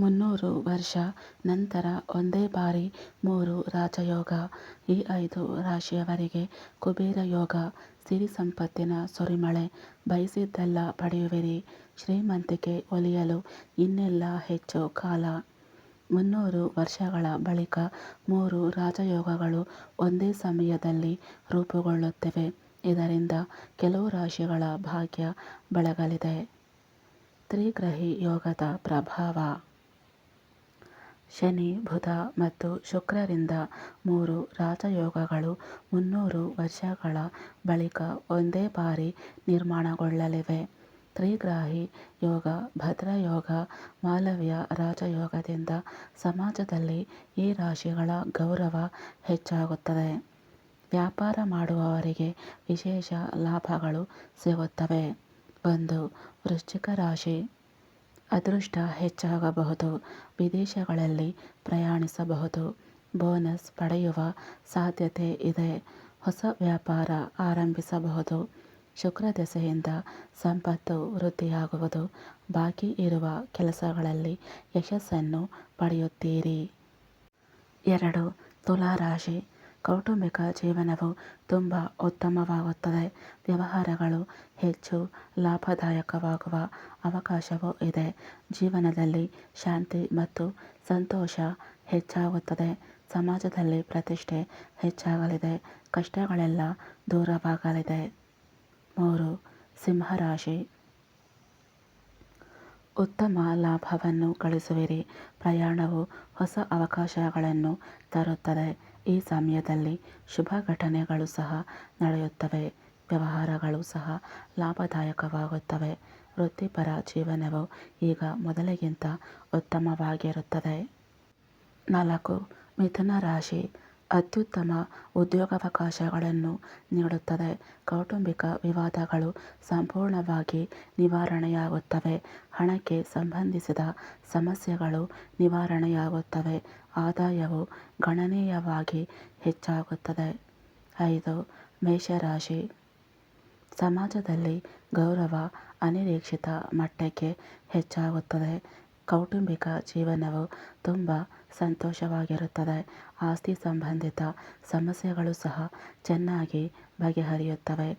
ಮುನ್ನೂರು ವರ್ಷ ನಂತರ ಒಂದೇ ಬಾರಿ ಮೂರು ರಾಜಯೋಗ, ಈ ಐದು ರಾಶಿಯವರಿಗೆ ಕುಬೇರ ಯೋಗ, ಸಿರಿ ಸಂಪತ್ತಿನ ಸುರಿಮಳೆ, ಬಯಸಿದ್ದೆಲ್ಲ ಪಡೆಯುವಿರಿ. ಶ್ರೀಮಂತಿಕೆ ಒಲಿಯಲು ಇನ್ನೆಲ್ಲ ಹೆಚ್ಚು ಕಾಲ. ಮುನ್ನೂರು ವರ್ಷಗಳ ಬಳಿಕ ಮೂರು ರಾಜಯೋಗಗಳು ಒಂದೇ ಸಮಯದಲ್ಲಿ ರೂಪುಗೊಳ್ಳುತ್ತಿವೆ. ಇದರಿಂದ ಕೆಲವು ರಾಶಿಗಳ ಭಾಗ್ಯ ಬಳಗಲಿದೆ. ತ್ರಿಗ್ರಹಿ ಯೋಗದ ಪ್ರಭಾವ ಶನಿ, ಬುಧ ಮತ್ತು ಶುಕ್ರರಿಂದ ಮೂರು ರಾಜಯೋಗಗಳು ಮುನ್ನೂರು ವರ್ಷಗಳ ಬಳಿಕ ಒಂದೇ ಬಾರಿ ನಿರ್ಮಾಣಗೊಳ್ಳಲಿವೆ. ತ್ರಿಗ್ರಾಹಿ ಯೋಗ, ಭದ್ರಯೋಗ, ಮಾಲವ್ಯ ರಾಜಯೋಗದಿಂದ ಸಮಾಜದಲ್ಲಿ ಈ ರಾಶಿಗಳ ಗೌರವ ಹೆಚ್ಚಾಗುತ್ತದೆ. ವ್ಯಾಪಾರ ಮಾಡುವವರಿಗೆ ವಿಶೇಷ ಲಾಭಗಳು ಸಿಗುತ್ತವೆ. ಒಂದು, ವೃಶ್ಚಿಕ ರಾಶಿ. ಅದೃಷ್ಟ ಹೆಚ್ಚಾಗಬಹುದು. ವಿದೇಶಗಳಲ್ಲಿ ಪ್ರಯಾಣಿಸಬಹುದು. ಬೋನಸ್ ಪಡೆಯುವ ಸಾಧ್ಯತೆ ಇದೆ. ಹೊಸ ವ್ಯಾಪಾರ ಆರಂಭಿಸಬಹುದು. ಶುಕ್ರ ದೆಸೆಯಿಂದ ಸಂಪತ್ತು ವೃದ್ಧಿಯಾಗುವುದು. ಬಾಕಿ ಇರುವ ಕೆಲಸಗಳಲ್ಲಿ ಯಶಸ್ಸನ್ನು ಪಡೆಯುತ್ತೀರಿ. ಎರಡು. ತುಲಾ ರಾಶಿ. ಕೌಟುಂಬಿಕ ಜೀವನವು ತುಂಬ ಉತ್ತಮವಾಗುತ್ತದೆ. ವ್ಯವಹಾರಗಳು ಹೆಚ್ಚು ಲಾಭದಾಯಕವಾಗುವ ಅವಕಾಶವೂ ಇದೆ. ಜೀವನದಲ್ಲಿ ಶಾಂತಿ ಮತ್ತು ಸಂತೋಷ ಹೆಚ್ಚಾಗುತ್ತದೆ. ಸಮಾಜದಲ್ಲಿ ಪ್ರತಿಷ್ಠೆ ಹೆಚ್ಚಾಗಲಿದೆ. ಕಷ್ಟಗಳೆಲ್ಲ ದೂರವಾಗಲಿದೆ. ಮೂರು, ಸಿಂಹರಾಶಿ. ಉತ್ತಮ ಲಾಭವನ್ನು ಗಳಿಸುವಿರಿ. ಪ್ರಯಾಣವು ಹೊಸ ಅವಕಾಶಗಳನ್ನು ತರುತ್ತದೆ. ಈ ಸಮಯದಲ್ಲಿ ಶುಭ ಘಟನೆಗಳು ಸಹ ನಡೆಯುತ್ತವೆ. ವ್ಯವಹಾರಗಳು ಸಹ ಲಾಭದಾಯಕವಾಗುತ್ತವೆ. ವೃತ್ತಿಪರ ಜೀವನವು ಈಗ ಮೊದಲಿಗಿಂತ ಉತ್ತಮವಾಗಿರುತ್ತದೆ. ನಾಲ್ಕು. ಮಿಥುನ ರಾಶಿ. ಅತ್ಯುತ್ತಮ ಉದ್ಯೋಗಾವಕಾಶಗಳನ್ನು ನೀಡುತ್ತದೆ. ಕೌಟುಂಬಿಕ ವಿವಾದಗಳು ಸಂಪೂರ್ಣವಾಗಿ ನಿವಾರಣೆಯಾಗುತ್ತವೆ. ಹಣಕ್ಕೆ ಸಂಬಂಧಿಸಿದ ಸಮಸ್ಯೆಗಳು ನಿವಾರಣೆಯಾಗುತ್ತವೆ. ಆದಾಯವು ಗಣನೀಯವಾಗಿ ಹೆಚ್ಚಾಗುತ್ತದೆ. ಐದು, ಮೇಷರಾಶಿ. ಸಮಾಜದಲ್ಲಿ ಗೌರವ ಅನಿರೀಕ್ಷಿತ ಮಟ್ಟಕ್ಕೆ ಹೆಚ್ಚಾಗುತ್ತದೆ. ಕೌಟುಂಬಿಕ ಜೀವನವು ತುಂಬ ಸಂತೋಷವಾಗಿರುತ್ತದೆ. ಆಸ್ತಿ ಸಂಬಂಧಿತ ಸಮಸ್ಯೆಗಳು ಸಹ ಚೆನ್ನಾಗಿ ಬಗೆಹರಿಯುತ್ತವೆ.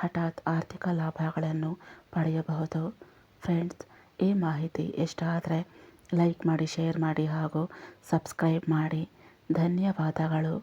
ಹಠಾತ್ ಆರ್ಥಿಕ ಲಾಭಗಳನ್ನು ಪಡೆಯಬಹುದು. ಫ್ರೆಂಡ್ಸ್, ಈ ಮಾಹಿತಿ ಇಷ್ಟ ಆದರೆ ಲೈಕ್ ಮಾಡಿ, ಶೇರ್ ಮಾಡಿ ಹಾಗೂ ಸಬ್ಸ್ಕ್ರೈಬ್ ಮಾಡಿ. ಧನ್ಯವಾದಗಳು.